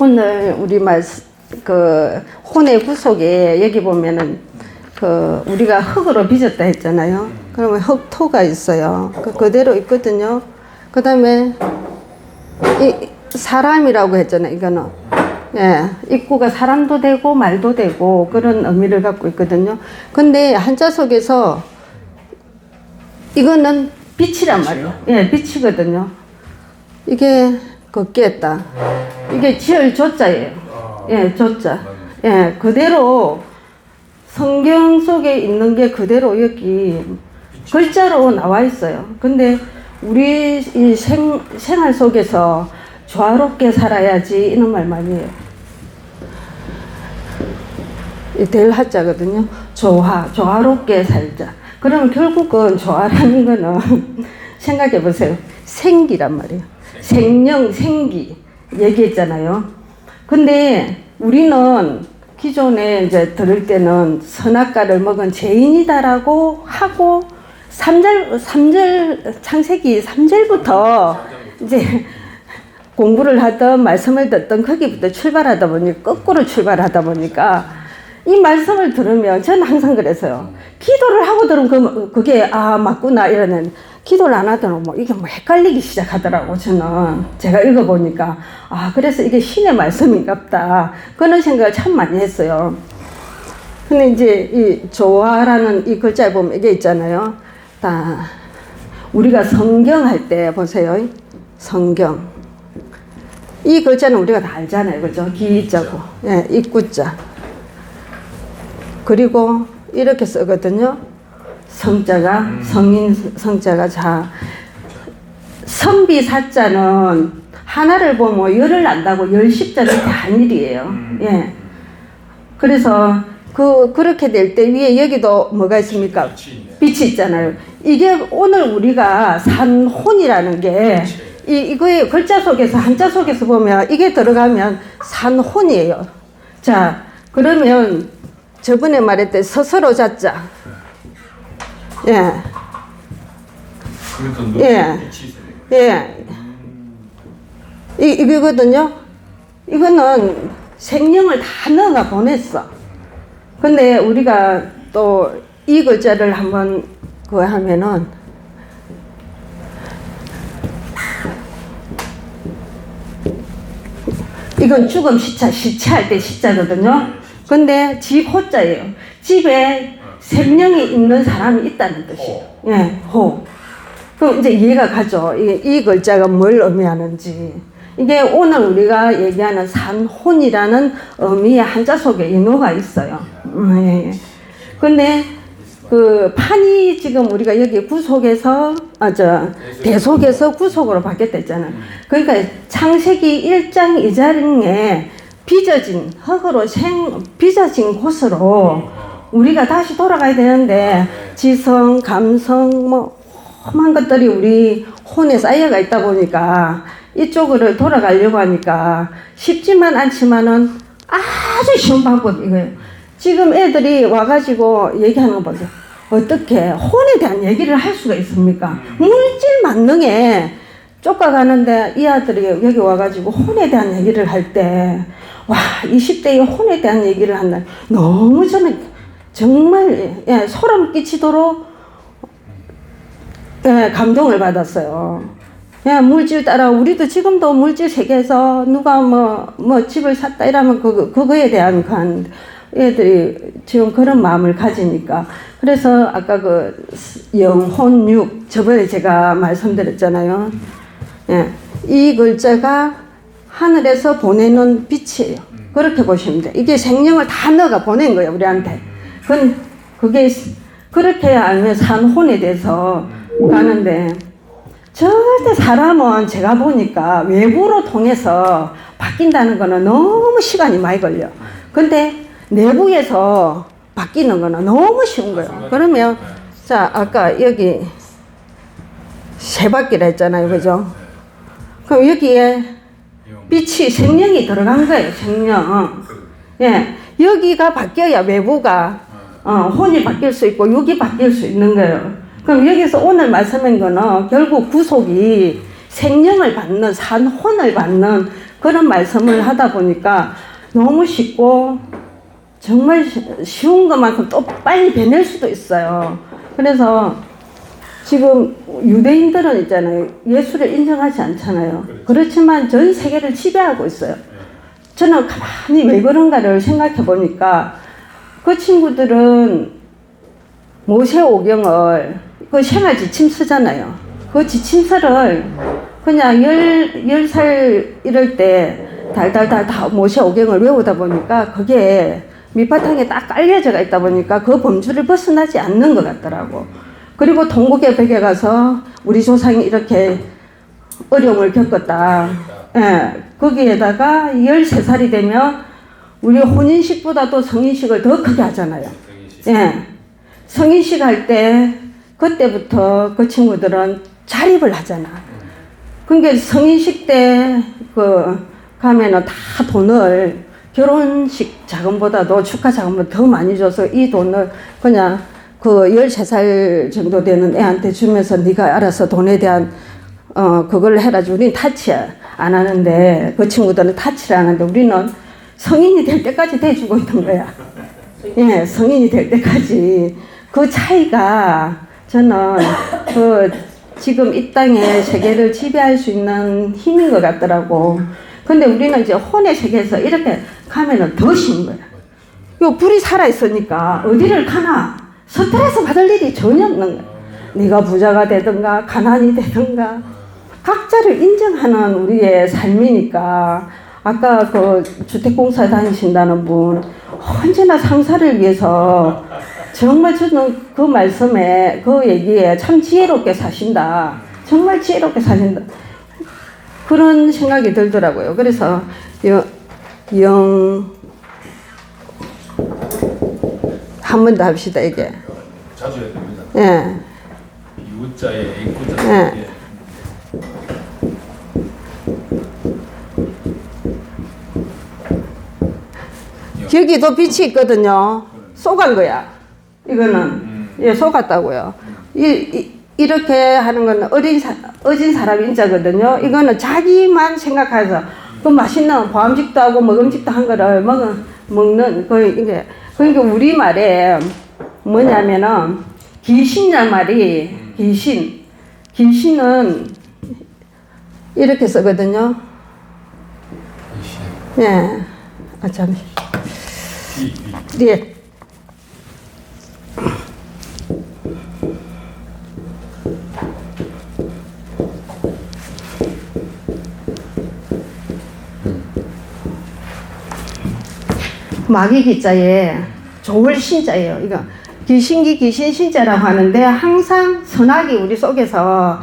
오늘 우리 말그 혼의 구속에 여기 보면은 그 우리가 흙으로 빚었다 했잖아요. 그러면 흙토가 있어요. 그 그대로 있거든요. 그다음에 이 사람이라고 했잖아요. 이거는 예, 입구가 사람도 되고 말도 되고 그런 의미를 갖고 있거든요. 근데 한자 속에서 이거는 빛이란 말이에요. 예, 빛이거든요. 이게 걷겠다. 이게 지을 조자예요. 예, 조자. 예, 그대로 성경 속에 있는 게 그대로 여기 글자로 나와 있어요. 근데 우리 이 생, 생활 속에서 조화롭게 살아야지 이런 말 많이 해요. 이 델하자거든요. 조화, 조화롭게 살자. 그러면 결국은 조화라는 거는 생각해 보세요. 생기란 말이에요. 생명, 생기 얘기했잖아요. 근데 우리는 기존에 이제 들을 때는 선악과를 먹은 죄인이다라고 하고 3절, 3절, 창세기 3절부터 이제 공부를 하던 말씀을 듣던 거기부터 출발하다 보니 거꾸로 출발하다 보니까 이 말씀을 들으면 저는 항상 그랬어요. 기도를 하고 들으면 그, 그게 아 맞구나 이러는 기도를 안 하더라도 뭐 이게 뭐 헷갈리기 시작하더라고 저는 제가 읽어보니까 아 그래서 이게 신의 말씀인갑다 그런 생각을 참 많이 했어요. 근데 이제 이 조화라는 이 글자에 보면 이게 있잖아요. 다 우리가 성경 할 때 보세요. 성경. 이 글자는 우리가 다 알잖아요. 그죠? 기자고. 예, 입구자. 그리고 이렇게 쓰거든요. 성자가, 성인 성자가 자. 선비 사자는 하나를 보면 열을 난다고 열십자는 단일이에요. 예. 그래서 그, 그렇게 될 때 위에 여기도 뭐가 있습니까? 빛이 있잖아요. 이게 오늘 우리가 산 혼이라는 게 이, 이거의 글자 속에서, 한자 속에서 보면 이게 들어가면 산 혼이에요. 자, 그러면 저번에 말했던 스스로 자자. 예, 그러니까 예. 빛이. 예. 이, 이거거든요. 이거는 생명을 다 넣어가 보냈어. 근데 우리가 또 이 글자를 한번 그거 하면은 이건 죽음 시차, 시차할 때 시자거든요. 근데 집 호자예요. 집에 생명이 있는 사람이 있다는 뜻이에요. 예, 호. 그럼 이제 이해가 가죠. 이, 이 글자가 뭘 의미하는지. 이게 오늘 우리가 얘기하는 산혼이라는 의미의 한자 속에 인호가 있어요. 음, 예, 예. 근데 그 판이 지금 우리가 여기 구속에서 아 저 대속에서 구속으로 바뀌었댔잖아요. 그러니까 창세기 1장 2장에 빚어진 흙으로 생 빚어진 곳으로 우리가 다시 돌아가야 되는데 지성, 감성 뭐 험한 것들이 우리 혼에 쌓여가 있다 보니까 이쪽으로 돌아가려고 하니까 쉽지만 않지만은 아주 쉬운 방법이에요. 지금 애들이 와가지고 얘기하는 거 보세요. 어떻게 혼에 대한 얘기를 할 수가 있습니까? 물질 만능에 쫓아가는데 이 아들이 여기 와가지고 혼에 대한 얘기를 할 때, 와, 20대의 혼에 대한 얘기를 한다. 너무 저는 정말, 예, 소름 끼치도록, 예, 감동을 받았어요. 예, 물질 따라, 우리도 지금도 물질 세계에서 누가 뭐, 뭐 집을 샀다 이러면 그, 그거에 대한 그 한, 애들이 지금 그런 마음을 가지니까. 그래서 아까 그 영혼 육, 저번에 제가 말씀드렸잖아요. 예, 이 글자가 하늘에서 보내는 빛이에요. 그렇게 보시면 돼요. 이게 생명을 다 넣어가 보낸 거예요, 우리한테. 그건, 그게, 그렇게 알면 산혼에 대해서 가는데, 절대 사람은 제가 보니까 외부로 통해서 바뀐다는 거는 너무 시간이 많이 걸려. 근데 내부에서 바뀌는 거는 너무 쉬운 거예요. 그러면, 자, 아까 여기 세 바퀴라 했잖아요. 그죠? 그럼 여기에 빛이 생명이 들어간 거예요. 생명. 예. 여기가 바뀌어야 외부가 어, 혼이 바뀔 수 있고 육이 바뀔 수 있는 거예요. 그럼 여기서 오늘 말씀한 거는 결국 구속이 생명을 받는 산혼을 받는 그런 말씀을 하다 보니까 너무 쉽고 정말 쉬- 쉬운 것만큼 또 빨리 배낼 수도 있어요. 그래서 지금 유대인들은 있잖아요. 예수를 인정하지 않잖아요. 그렇지만 전 세계를 지배하고 있어요. 저는 가만히 왜 그런가를 생각해 보니까 그 친구들은 모세 오경을 그 생활 지침 쓰잖아요. 그 지침서를 그냥 열, 열 살 이럴 때 달달달 다 모세 오경을 외우다 보니까 그게 밑바탕에 딱 깔려져 있다 보니까 그 범주를 벗어나지 않는 것 같더라고. 그리고 동국의 벽에 가서 우리 조상이 이렇게 어려움을 겪었다. 예, 거기에다가 13살이 되면 우리 혼인식보다도 성인식을 더 크게 하잖아요. 예. 성인식 할 때 그때부터 그 친구들은 자립을 하잖아. 그러니까 성인식 때 그 가면은 다 돈을 결혼식 자금보다도 축하 자금보다 더 많이 줘서 이 돈을 그냥 그 13살 정도 되는 애한테 주면서 네가 알아서 돈에 대한 어 그걸 해라 우리는 타치 안 하는데 그 친구들은 타치를 하는데 우리는 성인이 될 때까지 대주고 있던 거야. 예, 성인이 될 때까지 그 차이가 저는 그 지금 이 땅의 세계를 지배할 수 있는 힘인 것 같더라고. 근데 우리는 이제 혼의 세계에서 이렇게 가면은 더 쉬운 거야. 요 불이 살아 있으니까 어디를 가나 스트레스 받을 일이 전혀 없는 거야. 네가 부자가 되든가 가난이 되든가 각자를 인정하는 우리의 삶이니까 아까 그 주택공사 다니신다는 분 언제나 상사를 위해서 정말 저는 그 말씀에 그 얘기에 참 지혜롭게 사신다. 정말 지혜롭게 사신다. 그런 생각이 들더라고요. 그래서 영, 영, 한 번 더 합시다, 이게. 자주 해야 됩니다. 예. 이웃자의 A구자. 네. 여기도 빛이 있거든요. 쏘간 거야. 이거는 예 쏘갔다고요. 이, 이 이렇게 하는 건 어린 사, 어진 사람 인자거든요. 이거는 자기만 생각해서 그 맛있는 보암직도 하고 먹음직도 한 거를 먹 먹는 그 이게 그러니까 우리 말에 뭐냐면은 귀신이란 말이 귀신 귀신은 이렇게 쓰거든요. 예. 아 잠시. 예. 마귀 기자에 좋을 신자예요. 이거 귀신기 귀신 신자라고 하는데 항상 선악이 우리 속에서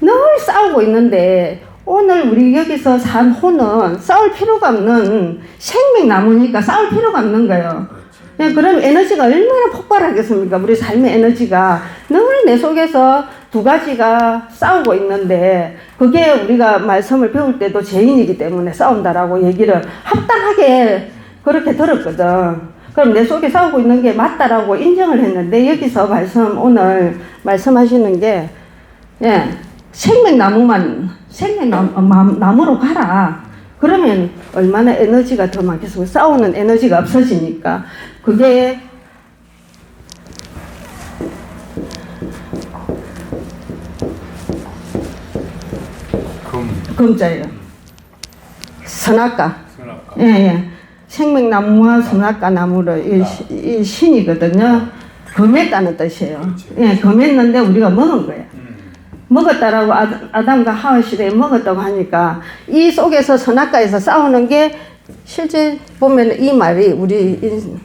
늘 싸우고 있는데 오늘 우리 여기서 산 호는 싸울 필요가 없는 생명나무니까 싸울 필요가 없는 거예요. 예, 그럼 에너지가 얼마나 폭발하겠습니까? 우리 삶의 에너지가 늘 내 속에서 두 가지가 싸우고 있는데 그게 우리가 말씀을 배울 때도 죄인이기 때문에 싸운다라고 얘기를 합당하게 그렇게 들었거든. 그럼 내 속에 싸우고 있는 게 맞다라고 인정을 했는데 여기서 말씀 오늘 말씀하시는 게 예, 생명나무만 생명나무로 가라. 그러면 얼마나 에너지가 더 많겠습니까? 싸우는 에너지가 없어지니까 그게 금, 금자예요. 선악과. 선악과. 예, 예. 생명나무와 선악과 나무를 이, 시- 이 신이거든요. 금했다는 뜻이에요. 예, 금했는데 우리가 먹은 거예요. 음. 먹었다라고 아- 아담과 하와 시대에 먹었다고 하니까 이 속에서 선악과에서 싸우는 게 실제 보면 이 말이 우리 인-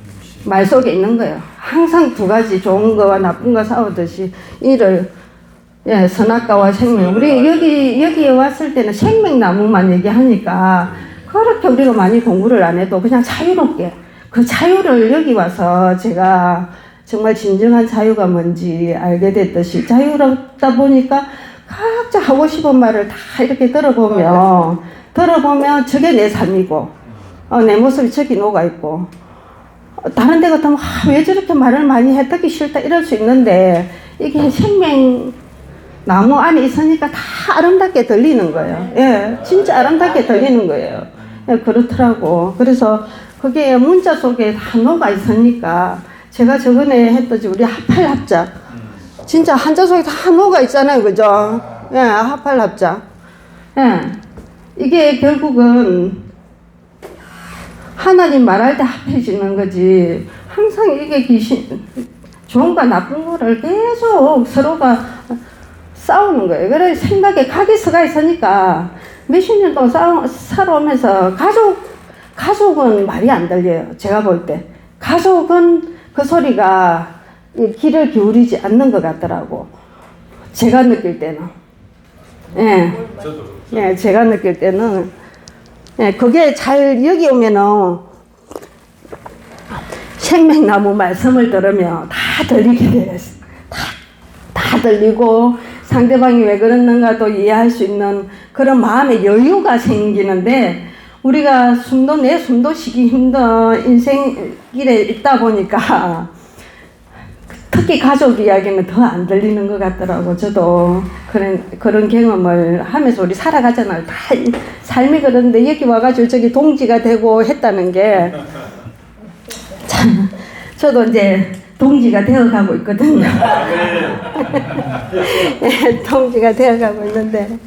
말 속에 있는 거예요. 항상 두 가지 좋은 거와 나쁜 거 싸우듯이 이를 예, 선악과와 생명. 우리 여기 여기에 왔을 때는 생명나무만 얘기하니까 그렇게 우리가 많이 공부를 안 해도 그냥 자유롭게 그 자유를 여기 와서 제가 정말 진정한 자유가 뭔지 알게 됐듯이 자유롭다 보니까 각자 하고 싶은 말을 다 이렇게 들어보면 들어보면 저게 내 삶이고 어, 내 모습이 저기 녹아 있고 어, 다른 데 같으면 아, 왜 저렇게 말을 많이 해 듣기 싫다 이럴 수 있는데 이게 생명 나무 안에 있으니까 다 아름답게 들리는 거예요. 예, 진짜 아름답게 들리는 거예요. 예, 그렇더라고. 그래서 그게 문자 속에 단어가 있으니까 제가 저번에 했듯이 우리 합할 합작. 진짜 한자 속에 다 녹아 있잖아요. 그죠? 예, 합할 합작. 예. 이게 결국은 하나님 말할 때 합해지는 거지. 항상 이게 귀신, 좋은가 나쁜 거를 계속 서로가 싸우는 거예요. 그래 생각에 각이 서가 있으니까 몇십 년 동안 싸우, 살아오면서 가족, 가족은 말이 안 들려요. 제가 볼 때. 가족은 그 소리가 이 귀를 기울이지 않는 것 같더라고. 제가 느낄 때는. 예. 예, 제가 느낄 때는 예, 그게 잘 여기 오면은 생명나무 말씀을 들으면 다 들리게 돼요. 다, 다 들리고 상대방이 왜 그러는가도 이해할 수 있는 그런 마음의 여유가 생기는데 우리가 숨도 내 숨도 쉬기 힘든 인생 길에 있다 보니까 특히 가족 이야기는 더 안 들리는 것 같더라고. 저도 그런 그런 경험을 하면서 우리 살아가잖아요. 다 이- 삶이 그런데 여기 와가지고 저기 동지가 되고 했다는 게 참, 저도 이제 동지가 되어가고 있거든요. 예, 동지가 되어가고 있는데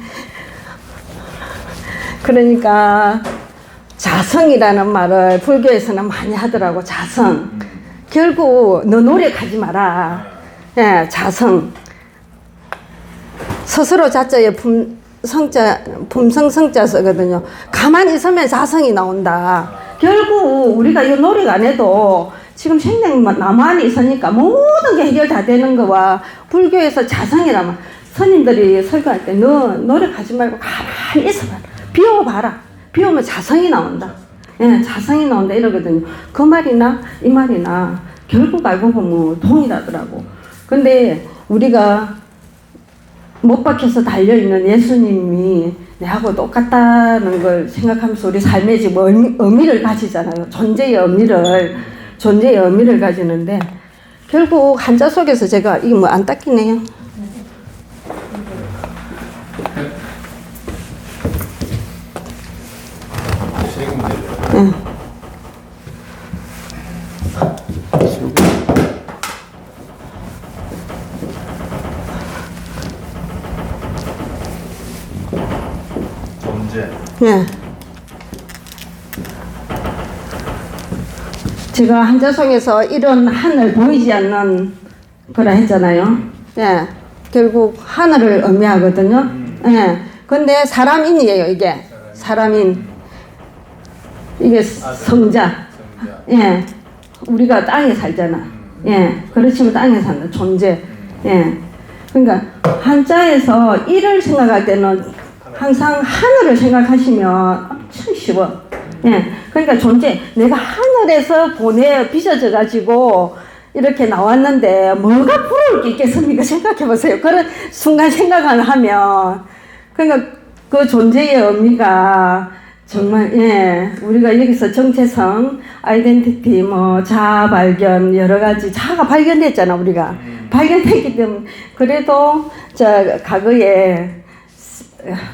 그러니까 자성이라는 말을 불교에서는 많이 하더라고. 자성. 결국 너 노력하지 마라. 예, 자성. 스스로 자자에 품, 성자, 품성 성자 쓰거든요. 가만히 있으면 자성이 나온다. 결국 우리가 이 노력 안 해도 지금 생명 나무 안에 있으니까 모든 게 해결 다 되는 거와 불교에서 자성이라면 스님들이 설교할 때 너 노력하지 말고 가만히 있어봐. 비워봐라. 비우면 자성이 나온다. 예, 자성이 나온다 이러거든요. 그 말이나 이 말이나 결국 알고 보면 동일하더라고. 근데 우리가 못 박혀서 달려있는 예수님이 내하고 똑같다는 걸 생각하면서 우리 삶에 지금 의미, 의미를 가지잖아요. 존재의 의미를, 존재의 의미를 가지는데, 결국 한자 속에서 제가, 이게 뭐 안 닦이네요. 내려. 존재. 예. 제가 한자성에서 이런 하늘 보이지 않는 거라 했잖아요. 예. 결국 하늘을 의미하거든요. 예. 근데 사람인이에요, 이게. 사람인. 이게 성자. 성자. 예. 우리가 땅에 살잖아. 예. 그렇지만 땅에 산다. 존재. 예. 그러니까 한자에서 일을 생각할 때는 항상 하늘을 생각하시면 엄청 쉬워. 예. 그러니까 존재. 내가 하늘에서 보내 빚어져 가지고 이렇게 나왔는데 뭐가 부러울 게 있겠습니까? 생각해 보세요. 그런 순간 생각을 하면 그러니까 그 존재의 의미가 정말 예 우리가 여기서 정체성, 아이덴티티, 뭐 자아 발견 여러 가지 자아가 발견됐잖아 우리가 발견됐기 때문에 그래도 저 과거에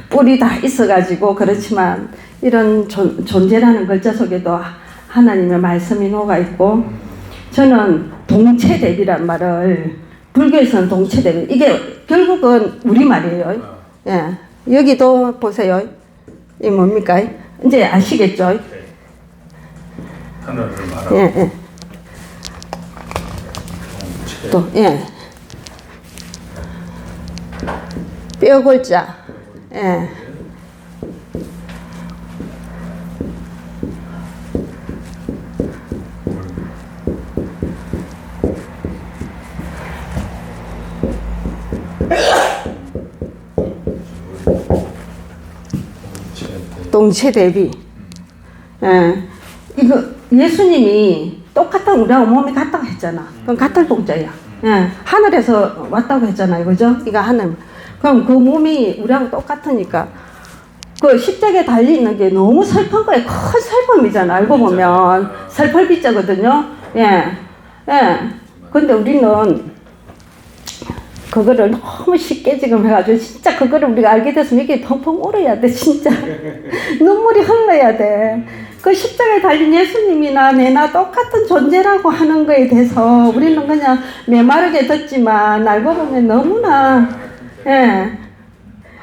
뿔이 다 있어가지고 그렇지만 이런 존, 존재라는 글자 속에도 하나님의 말씀이 녹아 있고 저는 동체 대비란 말을 불교에서는 동체 대비 이게 결국은 우리 말이에요. 예 여기도 보세요. 이 뭡니까? 이제 아시겠죠? 하늘을 말하고 예 예. 또 예. 뼈골자. 예. 동체 대비. 예. 이거 예수님이 똑같은 우리하고 몸이 같다고 했잖아. 그럼 같은 동자야. 예. 하늘에서 왔다고 했잖아요. 그죠? 이거 하늘. 그럼 그 몸이 우리하고 똑같으니까 그 십자가에 달려 있는 게 너무 슬픈 거예요. 큰 슬픔이잖아. 알고 보면 슬펄비자거든요. 예. 예. 근데 우리는 그거를 너무 쉽게 지금 해가지고 진짜 그거를 우리가 알게 됐으면 이게 펑펑 울어야 돼 진짜 눈물이 흘러야 돼. 그 십자가에 달린 예수님이나 내나 똑같은 존재라고 하는 거에 대해서 우리는 그냥 메마르게 듣지만 알고 보면 너무나 예.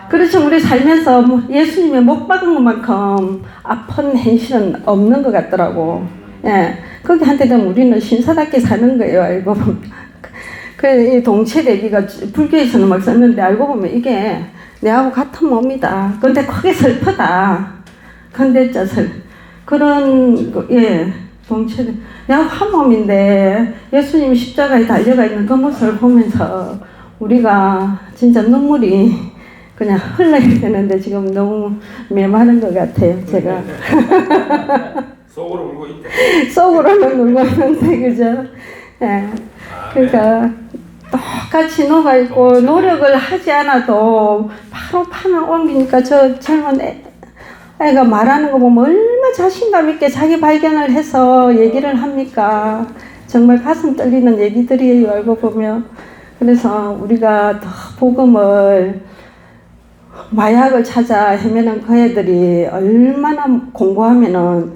그렇죠. 우리 살면서 뭐 예수님의 못 박은 것만큼 아픈 현실은 없는 것 같더라고. 예. 거기 한테 되면 우리는 신사답게 사는 거예요. 알고 보면. 그래, 이 동체대비가 불교에서는 막 썼는데 알고 보면 이게 내하고 같은 몸이다. 근데 크게 슬프다. 근데 저슬 그런 거, 예 동체대 내가 한 몸인데 예수님 십자가에 달려가 있는 그 모습을 보면서 우리가 진짜 눈물이 그냥 흘러야 되는데 지금 너무 메마른 것 같아요. 제가 속으로 울고 있다. 속으로는 울고 있는데 그죠? 예. 그러니까 똑같이 녹아 있고 노력을 하지 않아도 바로 판을 옮기니까 저 젊은 애, 애가 말하는 거 보면 얼마나 자신감 있게 자기 발견을 해서 얘기를 합니까? 정말 가슴 떨리는 얘기들이에요 알고 보면 그래서 우리가 더 복음을 마약을 찾아 헤매는 그 애들이 얼마나 공부하면은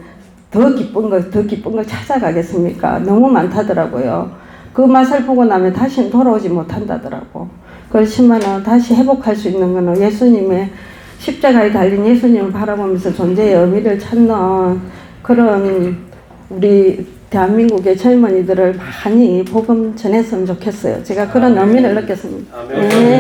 더 기쁜 거, 더 기쁜 걸 찾아가겠습니까? 너무 많다더라고요. 그 맛을 보고 나면 다시는 돌아오지 못한다더라고. 그렇지만은 다시 회복할 수 있는 거는 예수님의 십자가에 달린 예수님을 바라보면서 존재의 의미를 찾는 그런 우리 대한민국의 젊은이들을 많이 복음 전했으면 좋겠어요. 제가 그런 의미를 느꼈습니다. 아멘. 네.